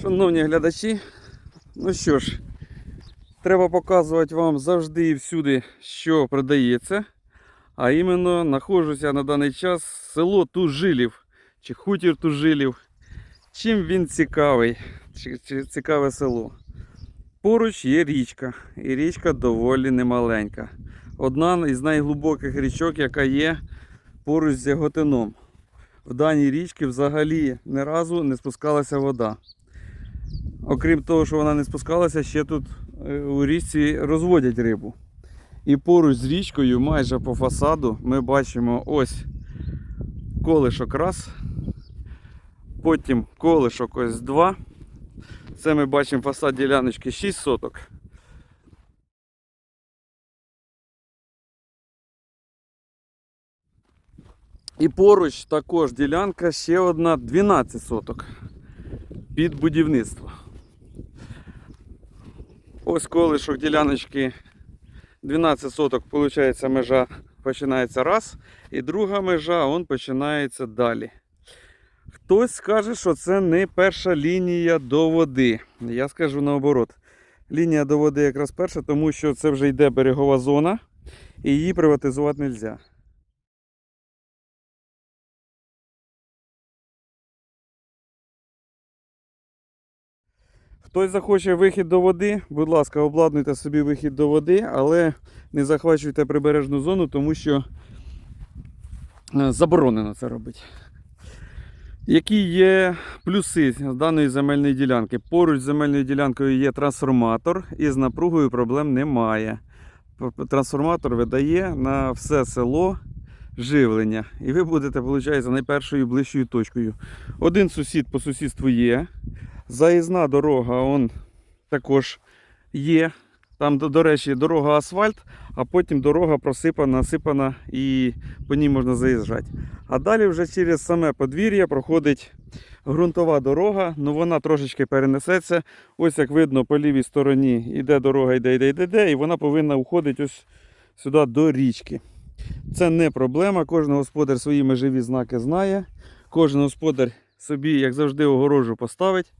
Шановні глядачі, ну що ж, треба показувати вам завжди і всюди, що продається. А іменно знаходжуся на даний час село Тужилів чи хутір Тужилів. Чим він цікавий, цікаве село. Поруч є річка, і річка доволі немаленька. Одна із найглибоких річок, яка є поруч з Яготином. В даній річці взагалі ні разу не спускалася вода. Окрім того, що вона не спускалася, ще тут е, у річці розводять рибу. І поруч з річкою, майже по фасаду, ми бачимо ось колишок раз. Потім колишок ось два. Це ми бачимо фасад діляночки 6 соток. І поруч також ділянка ще одна 12 соток під будівництво. Ось колишок діляночки 12 соток, виходить, межа починається раз, і друга межа он починається далі. Хтось скаже, що це не перша лінія до води. Я скажу наоборот. Лінія до води якраз перша, тому що це вже йде берегова зона і її приватизувати не можна. Хтось захоче вихід до води, будь ласка, обладнуйте собі вихід до води, але не захвачуйте прибережну зону, тому що е, заборонено це робити. Які є плюси даної земельної ділянки? Поруч з земельною ділянкою є трансформатор і з напругою проблем немає. Трансформатор видає на все село живлення. І ви будете, виходить, найпершою ближчою точкою. Один сусід по сусідству є. Заїзна дорога он також є. Там, до, речі, дорога асфальт, а потім дорога просипана, насипана і по ній можна заїжджати. А далі вже через саме подвір'я проходить ґрунтова дорога, ну вона трошечки перенесеться. Ось як видно, по лівій стороні йде дорога, йде, йде, йде, йде, і вона повинна уходити ось сюди до річки. Це не проблема. Кожен господар свої межові знаки знає. Кожен господар собі, як завжди, огорожу поставить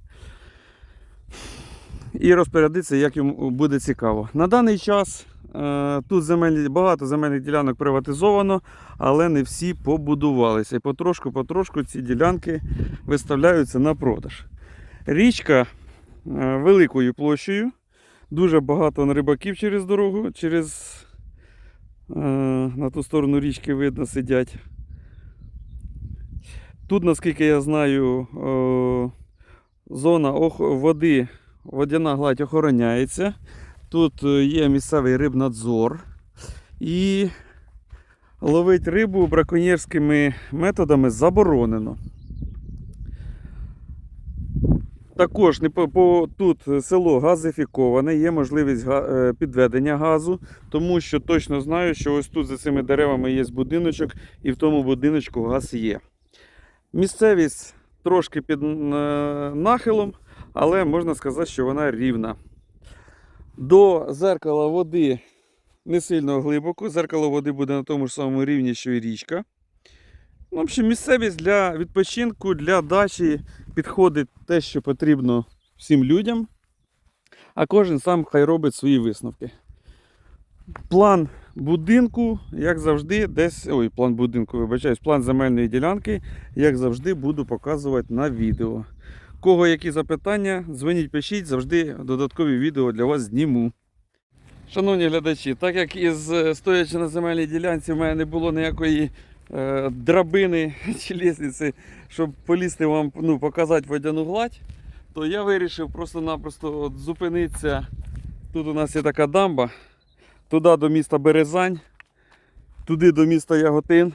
і розпорядиться, як йому буде цікаво. На даний час е, тут земельні, багато земельних ділянок приватизовано, але не всі побудувалися. І потрошку-потрошку ці ділянки виставляються на продаж. Річка е, великою площею, дуже багато рибаків через дорогу, через е, на ту сторону річки видно сидять. Тут, наскільки я знаю, зона води водяна гладь охороняється. Тут е, є місцевий рибнадзор. І ловити рибу браконьєрськими методами заборонено. Також тут село газифіковане, є можливість е, підведення газу, тому що точно знаю, що ось тут за цими деревами є будиночок, і в тому будиночку газ є. Місцевість трошки під е, нахилом, але можна сказати, що вона рівна. До зеркала води не сильно глибоко. Зеркало води буде на тому ж самому рівні, що і річка. Ну, В общем, місцевість для відпочинку, для дачі підходить те, що потрібно всім людям. А кожен сам хай робить свої висновки. План будинку, як завжди, десь. Ой, план будинку, вибачаюсь, план земельної ділянки, як завжди, буду показувати на відео. Кого які запитання, дзвоніть, пишіть, завжди додаткові відео для вас зніму. Шановні глядачі, так як із е, стоячи на земельній ділянці, в мене не було ніякої е, драбини чи лісниці, щоб полізти вам ну, показати водяну гладь, то я вирішив просто-напросто зупинитися. Тут у нас є така дамба, туди до міста Березань, туди до міста Яготин.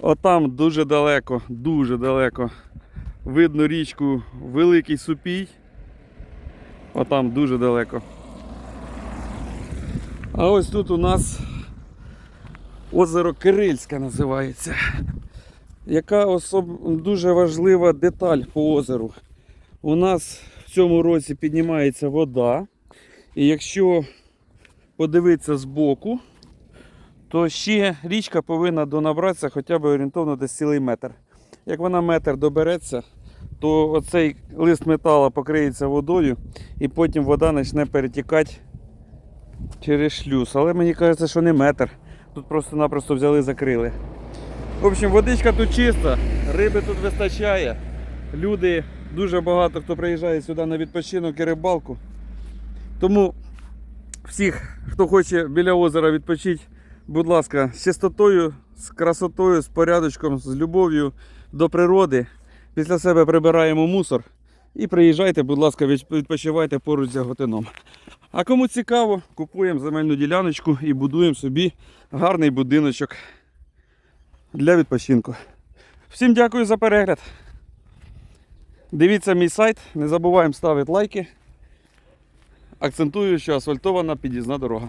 Отам дуже далеко, дуже далеко. Видно річку Великий Супій. Отам дуже далеко. А ось тут у нас озеро Кирильське називається. Яка особ... дуже важлива деталь по озеру. У нас в цьому році піднімається вода. І якщо подивитися збоку, то ще річка повинна донабратися хоча б орієнтовно десь цілий метр. Як вона метр добереться, то оцей лист металу покриється водою і потім вода почне перетікати через шлюз. Але мені кажеться, що не метр. Тут просто-напросто взяли закрили. В общем, водичка тут чиста, риби тут вистачає. Люди, дуже багато хто приїжджає сюди на відпочинок і рибалку. Тому всіх, хто хоче біля озера відпочити, будь ласка, з чистотою, з красотою, з порядочком, з любов'ю до природи. Після себе прибираємо мусор. І приїжджайте, будь ласка, відпочивайте поруч з Яготином. А кому цікаво, купуємо земельну діляночку і будуємо собі гарний будиночок для відпочинку. Всім дякую за перегляд. Дивіться мій сайт, не забуваємо ставити лайки. Акцентую, що асфальтована під'їзна дорога.